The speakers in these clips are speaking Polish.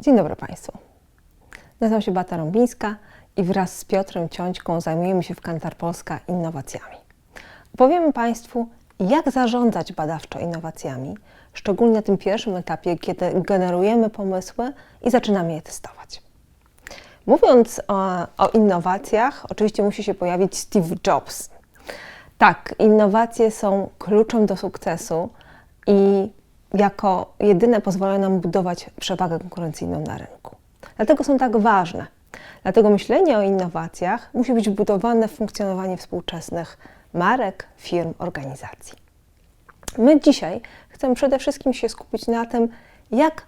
Dzień dobry Państwu. Nazywam się Bata Rąbińska i wraz z Piotrem Ciąćką zajmujemy się w Kantar Polska innowacjami. Opowiemy Państwu, jak zarządzać badawczo innowacjami, szczególnie na tym pierwszym etapie, kiedy generujemy pomysły i zaczynamy je testować. Mówiąc o, o innowacjach, oczywiście musi się pojawić Steve Jobs. Tak, innowacje są kluczem do sukcesu i jako jedyne pozwalają nam budować przewagę konkurencyjną na rynku. Dlatego są tak ważne. Dlatego myślenie o innowacjach musi być wbudowane w funkcjonowanie współczesnych marek, firm, organizacji. My dzisiaj chcemy przede wszystkim się skupić na tym, jak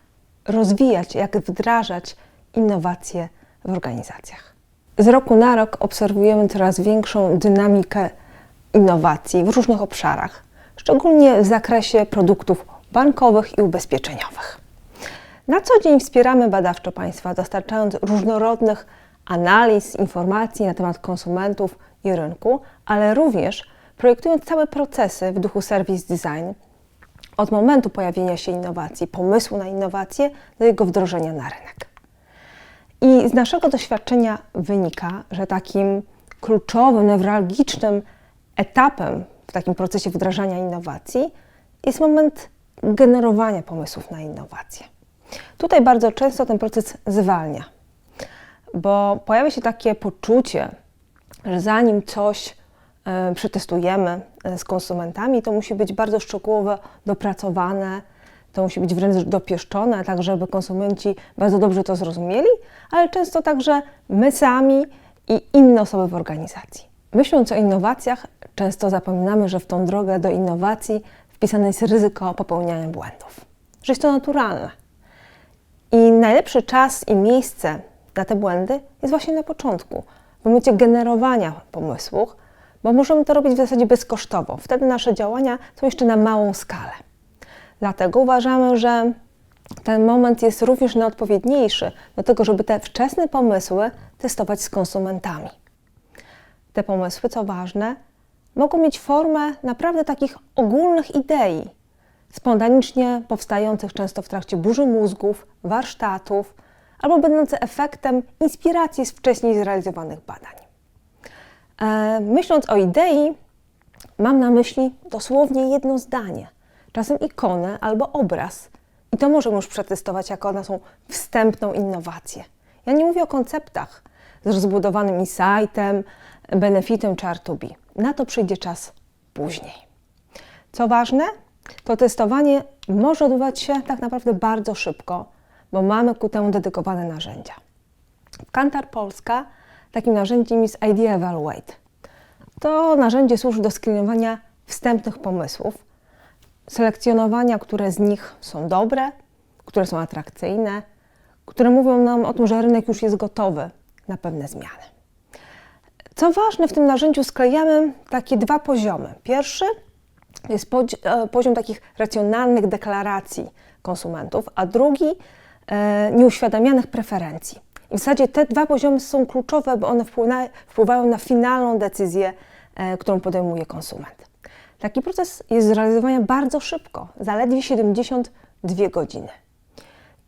rozwijać, jak wdrażać innowacje w organizacjach. Z roku na rok obserwujemy coraz większą dynamikę innowacji w różnych obszarach, szczególnie w zakresie produktów bankowych i ubezpieczeniowych. Na co dzień wspieramy badawczo państwa, dostarczając różnorodnych analiz, informacji na temat konsumentów i rynku, ale również projektując całe procesy w duchu service design od momentu pojawienia się innowacji, pomysłu na innowację do jego wdrożenia na rynek. I z naszego doświadczenia wynika, że takim kluczowym, newralgicznym etapem w takim procesie wdrażania innowacji jest moment generowania pomysłów na innowacje. Tutaj bardzo często ten proces zwalnia, bo pojawia się takie poczucie, że zanim coś e, przetestujemy e, z konsumentami, to musi być bardzo szczegółowo dopracowane, to musi być wręcz dopieszczone, tak żeby konsumenci bardzo dobrze to zrozumieli, ale często także my sami i inne osoby w organizacji. Myśląc o innowacjach, często zapominamy, że w tą drogę do innowacji wpisane jest ryzyko popełniania błędów, że jest to naturalne. I najlepszy czas i miejsce na te błędy jest właśnie na początku, w momencie generowania pomysłów, bo możemy to robić w zasadzie bezkosztowo. Wtedy nasze działania są jeszcze na małą skalę. Dlatego uważamy, że ten moment jest również najodpowiedniejszy do tego, żeby te wczesne pomysły testować z konsumentami. Te pomysły, co ważne, mogą mieć formę naprawdę takich ogólnych idei, spontanicznie powstających często w trakcie burzy mózgów, warsztatów, albo będące efektem inspiracji z wcześniej zrealizowanych badań. E, myśląc o idei, mam na myśli dosłownie jedno zdanie, czasem ikonę albo obraz. I to możemy już przetestować, jako one są wstępną innowację. Ja nie mówię o konceptach z rozbudowanym insightem, benefitem czy R2B. Na to przyjdzie czas później. Co ważne, to testowanie może odbywać się tak naprawdę bardzo szybko, bo mamy ku temu dedykowane narzędzia. W Kantar Polska takim narzędziem jest Idea Evaluate. To narzędzie służy do screenowania wstępnych pomysłów, selekcjonowania, które z nich są dobre, które są atrakcyjne, które mówią nam o tym, że rynek już jest gotowy na pewne zmiany. Co ważne, w tym narzędziu sklejamy takie dwa poziomy. Pierwszy jest e, poziom takich racjonalnych deklaracji konsumentów, a drugi e, nieuświadamianych preferencji. I w zasadzie te dwa poziomy są kluczowe, bo one wpływają na finalną decyzję, e, którą podejmuje konsument. Taki proces jest zrealizowany bardzo szybko, zaledwie 72 godziny.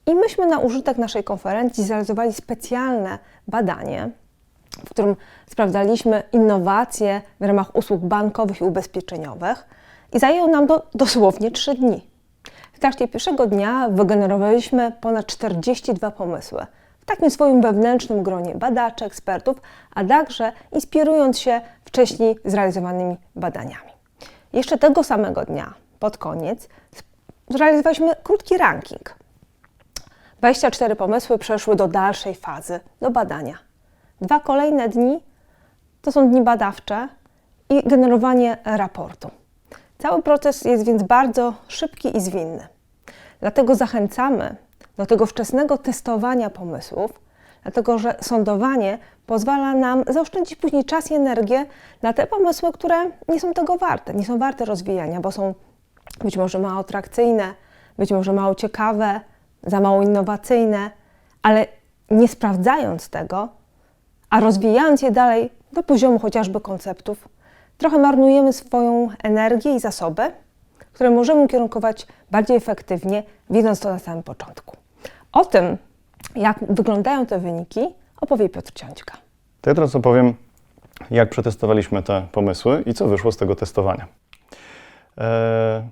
I myśmy na użytek naszej konferencji zrealizowali specjalne badanie, w którym sprawdzaliśmy innowacje w ramach usług bankowych i ubezpieczeniowych i zajęło nam to dosłownie 3 dni. W trakcie pierwszego dnia wygenerowaliśmy ponad 42 pomysły w takim swoim wewnętrznym gronie badaczy, ekspertów, a także inspirując się wcześniej zrealizowanymi badaniami. Jeszcze tego samego dnia, pod koniec, zrealizowaliśmy krótki ranking. 24 pomysły przeszły do dalszej fazy, do badania. Dwa kolejne dni to są dni badawcze i generowanie raportu. Cały proces jest więc bardzo szybki i zwinny. Dlatego zachęcamy do tego wczesnego testowania pomysłów, dlatego że sądowanie pozwala nam zaoszczędzić później czas i energię na te pomysły, które nie są tego warte, nie są warte rozwijania, bo są być może mało atrakcyjne, być może mało ciekawe, za mało innowacyjne, ale nie sprawdzając tego, a rozwijając je dalej do poziomu chociażby konceptów, trochę marnujemy swoją energię i zasoby, które możemy ukierunkować bardziej efektywnie, wiedząc to na samym początku. O tym, Jak wyglądają te wyniki, opowie Piotr Ciąćka. Ja teraz opowiem, jak przetestowaliśmy te pomysły i co wyszło z tego testowania. E,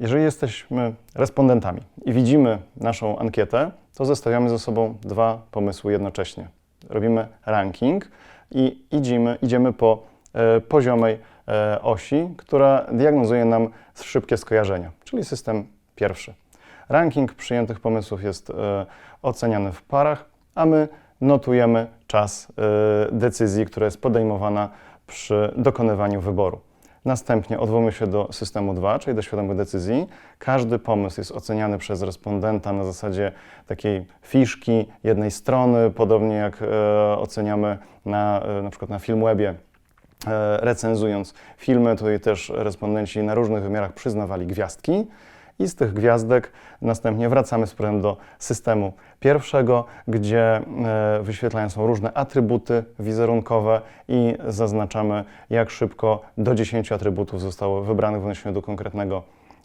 Jeżeli jesteśmy respondentami i widzimy naszą ankietę, to zestawiamy ze sobą dwa pomysły jednocześnie. Robimy ranking i idziemy, idziemy po e, poziomej e, osi, która diagnozuje nam szybkie skojarzenia, czyli system pierwszy. Ranking przyjętych pomysłów jest e, oceniany w parach, a my notujemy czas decyzji, która jest podejmowana przy dokonywaniu wyboru. Następnie odwołujemy się do systemu 2, czyli do świadomych decyzji. Każdy pomysł jest oceniany przez respondenta na zasadzie takiej fiszki jednej strony, podobnie jak e, oceniamy na, e, na przykład na Filmwebie e, recenzując filmy, tutaj też respondenci na różnych wymiarach przyznawali gwiazdki. I z tych gwiazdek następnie wracamy z powrotem do systemu pierwszego, gdzie e, wyświetlają się różne atrybuty wizerunkowe i zaznaczamy, jak szybko do 10 atrybutów zostało wybranych w odniesieniu do konkretnego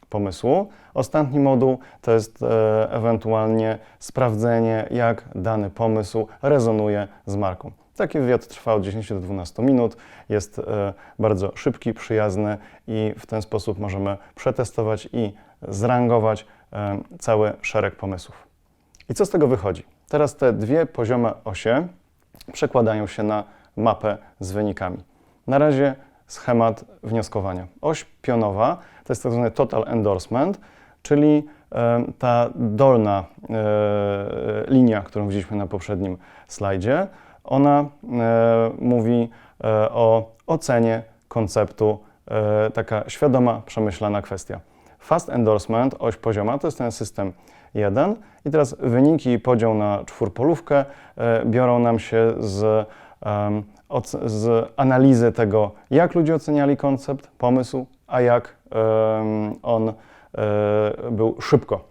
pomysłu. Ostatni moduł to jest e, ewentualnie sprawdzenie, jak dany pomysł rezonuje z marką. Taki wywiad trwa od 10 do 12 minut, jest e, bardzo szybki, przyjazny i w ten sposób możemy przetestować i zrangować e, cały szereg pomysłów. I co z tego wychodzi? Teraz te dwie poziome osie przekładają się na mapę z wynikami. Na razie schemat wnioskowania. Oś pionowa to jest tak zwany total endorsement, czyli e, ta dolna linia, którą widzieliśmy na poprzednim slajdzie, ona e, mówi e, o ocenie konceptu, e, taka świadoma, przemyślana kwestia. Fast endorsement, oś pozioma, to jest ten system 1 i teraz wyniki podział na czwórpolówkę biorą nam się z, z analizy tego, jak ludzie oceniali koncept, pomysł, a jak on był szybko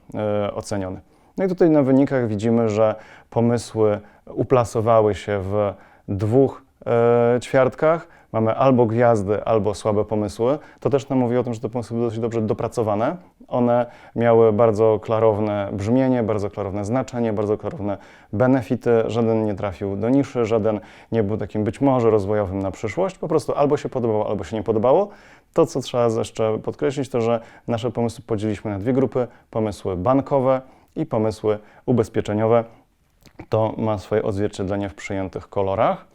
oceniony. No i tutaj na wynikach widzimy, że pomysły uplasowały się w dwóch e, ćwiartkach. Mamy albo gwiazdy, albo słabe pomysły. To też nam mówi o tym, że te pomysły były dosyć dobrze dopracowane. One miały bardzo klarowne brzmienie, bardzo klarowne znaczenie, bardzo klarowne benefity. Żaden nie trafił do niszy, żaden nie był takim być może rozwojowym na przyszłość. Po prostu albo się podobało, albo się nie podobało. To, co trzeba jeszcze podkreślić, to że nasze pomysły podzieliliśmy na dwie grupy: pomysły bankowe i pomysły ubezpieczeniowe. To ma swoje odzwierciedlenie w przyjętych kolorach.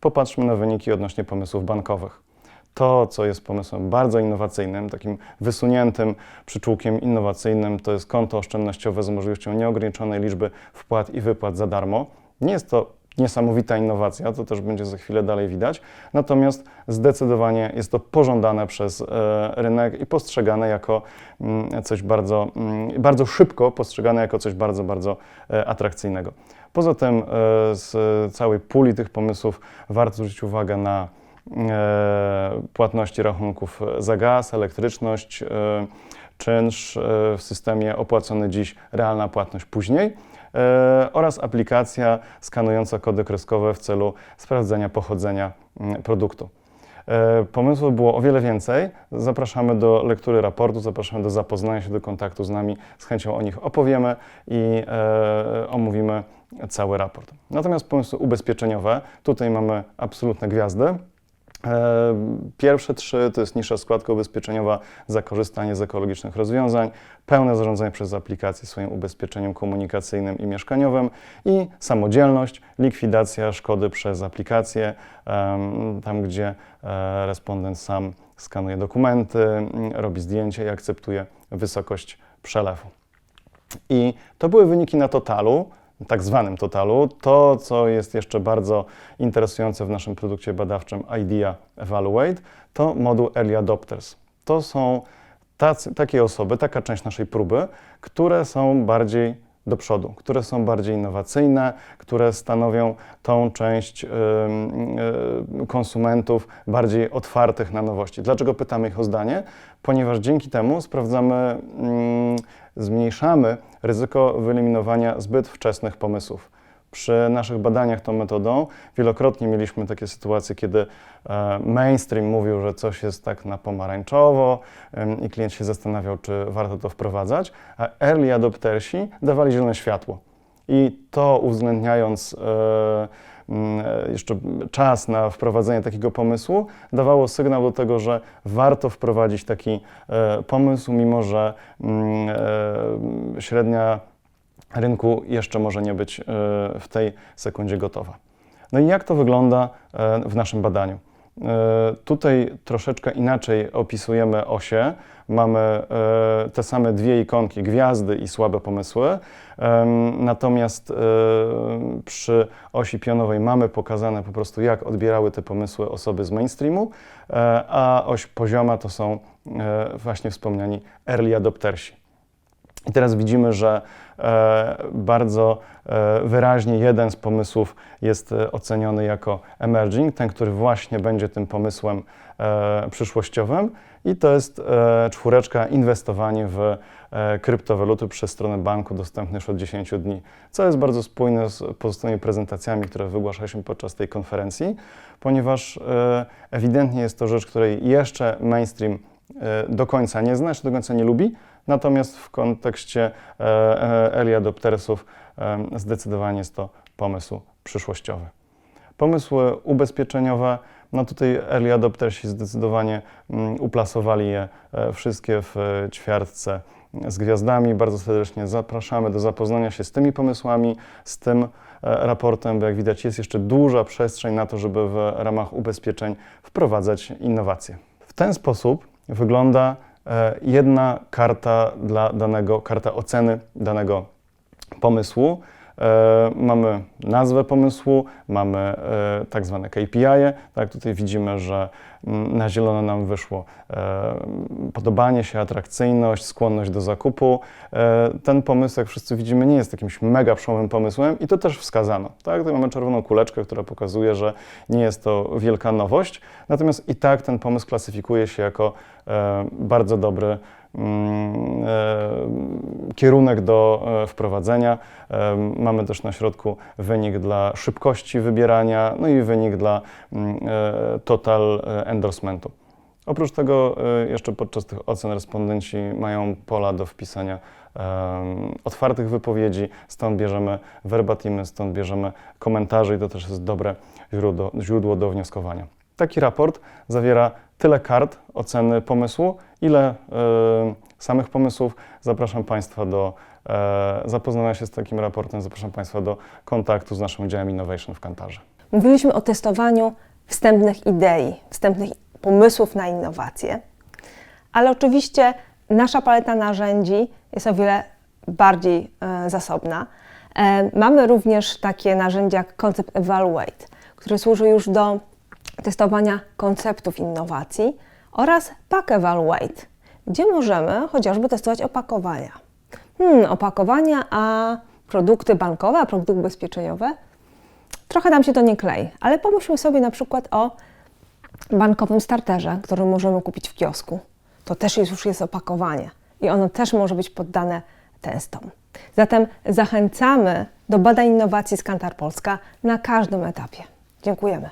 Popatrzmy na wyniki odnośnie pomysłów bankowych. To, co jest pomysłem bardzo innowacyjnym, takim wysuniętym przyczółkiem innowacyjnym, to jest konto oszczędnościowe z możliwością nieograniczonej liczby wpłat i wypłat za darmo. Nie jest to niesamowita innowacja, to też będzie za chwilę dalej widać, natomiast zdecydowanie jest to pożądane przez e, rynek i postrzegane jako mm, coś bardzo, mm, bardzo szybko postrzegane jako coś bardzo, bardzo e, atrakcyjnego. Poza tym e, z całej puli tych pomysłów warto zwrócić uwagę na płatności rachunków za gaz, elektryczność, czynsz w systemie opłacony dziś, realna płatność później oraz aplikacja skanująca kody kreskowe w celu sprawdzenia pochodzenia mm, produktu. E, Pomysłów było o wiele więcej. Zapraszamy do lektury raportu, zapraszamy do zapoznania się, do kontaktu z nami. Z chęcią o nich opowiemy i e, omówimy cały raport. Natomiast pomysły ubezpieczeniowe, tutaj mamy absolutne gwiazdy. E, Pierwsze trzy to jest niższa składka ubezpieczeniowa za korzystanie z ekologicznych rozwiązań, pełne zarządzanie przez aplikację swoim ubezpieczeniem komunikacyjnym i mieszkaniowym i samodzielność, likwidacja szkody przez aplikację, tam gdzie e, respondent sam skanuje dokumenty, m, robi zdjęcie i akceptuje wysokość przelewu. I to były wyniki na totalu, tak zwanym totalu. To, co jest jeszcze bardzo interesujące w naszym produkcie badawczym IDEA Evaluate, to moduł Early Adopters. To są tacy, takie osoby, taka część naszej próby, które są bardziej do przodu, które są bardziej innowacyjne, które stanowią tą część y, konsumentów bardziej otwartych na nowości. Dlaczego pytamy ich o zdanie? Ponieważ dzięki temu sprawdzamy, zmniejszamy ryzyko wyeliminowania zbyt wczesnych pomysłów. Przy naszych badaniach tą metodą wielokrotnie mieliśmy takie sytuacje, kiedy e, mainstream mówił, że coś jest tak na pomarańczowo i klient się zastanawiał, czy warto to wprowadzać, a early adoptersi dawali zielone światło. I to uwzględniając e, jeszcze czas na wprowadzenie takiego pomysłu, dawało sygnał do tego, że warto wprowadzić taki e, pomysł, mimo że mm, e, średnia rynku jeszcze może nie być e, w tej sekundzie gotowa. No i jak to wygląda w naszym badaniu? E, Tutaj troszeczkę inaczej opisujemy osie. Mamy e, te same dwie ikonki, gwiazdy i słabe pomysły. Natomiast e, przy osi pionowej mamy pokazane po prostu, jak odbierały te pomysły osoby z mainstreamu, a oś pozioma to są właśnie wspomniani early adoptersi. I teraz widzimy, że e, bardzo e, wyraźnie jeden z pomysłów jest e, oceniony jako emerging, ten, który właśnie będzie tym pomysłem przyszłościowym. I to jest czwóreczka inwestowanie w kryptowaluty przez stronę banku dostępne już od 10 dni, co jest bardzo spójne z pozostałymi prezentacjami, które wygłaszaliśmy podczas tej konferencji, ponieważ ewidentnie jest to rzecz, której jeszcze mainstream do końca nie zna, czy do końca nie lubi, Natomiast w kontekście e, e, early adoptersów e, zdecydowanie jest to pomysł przyszłościowy. Pomysły ubezpieczeniowe, no tutaj early adoptersi zdecydowanie mm, uplasowali je wszystkie w ćwiartce z gwiazdami. Bardzo serdecznie zapraszamy do zapoznania się z tymi pomysłami, z tym raportem, bo jak widać jest jeszcze duża przestrzeń na to, żeby w ramach ubezpieczeń wprowadzać innowacje. W ten sposób wygląda jedna karta dla danego, karta oceny danego pomysłu. E, mamy nazwę pomysłu, mamy e, tak zwane KPI. Tak, tutaj widzimy, że mm, na zielono nam wyszło e, podobanie się, atrakcyjność, skłonność do zakupu. Ten pomysł, jak wszyscy widzimy, nie jest jakimś mega przełomowym pomysłem i to też wskazano. Tak? Tutaj mamy czerwoną kuleczkę, która pokazuje, że nie jest to wielka nowość, natomiast i tak ten pomysł klasyfikuje się jako bardzo dobry kierunek do e, wprowadzenia. E, Mamy też na środku wynik dla szybkości wybierania, no i wynik dla mm, e, total e, endorsementu. Oprócz tego e, jeszcze podczas tych ocen respondenci mają pola do wpisania otwartych wypowiedzi, stąd bierzemy verbatimy, stąd bierzemy komentarze i to też jest dobre źródło, źródło do wnioskowania. Taki raport zawiera tyle kart oceny pomysłu, ile e, samych pomysłów. Zapraszam Państwa do e, zapoznania się z takim raportem, zapraszam Państwa do kontaktu z naszym działem Innovation w Kantarze. Mówiliśmy o testowaniu wstępnych idei, wstępnych pomysłów na innowacje, ale oczywiście nasza paleta narzędzi jest o wiele bardziej e, zasobna. E, mamy również takie narzędzia jak Concept Evaluate, które służy już do testowania konceptów innowacji oraz Pack Evaluate, gdzie możemy chociażby testować opakowania. Hmm, opakowania, a produkty bankowe, a produkty ubezpieczeniowe trochę nam się to nie klei, ale pomyślmy sobie na przykład o bankowym starterze, który możemy kupić w kiosku. To też już jest opakowanie i ono też może być poddane testom. Zatem zachęcamy do badań innowacji z Kantar Polska na każdym etapie. Dziękujemy.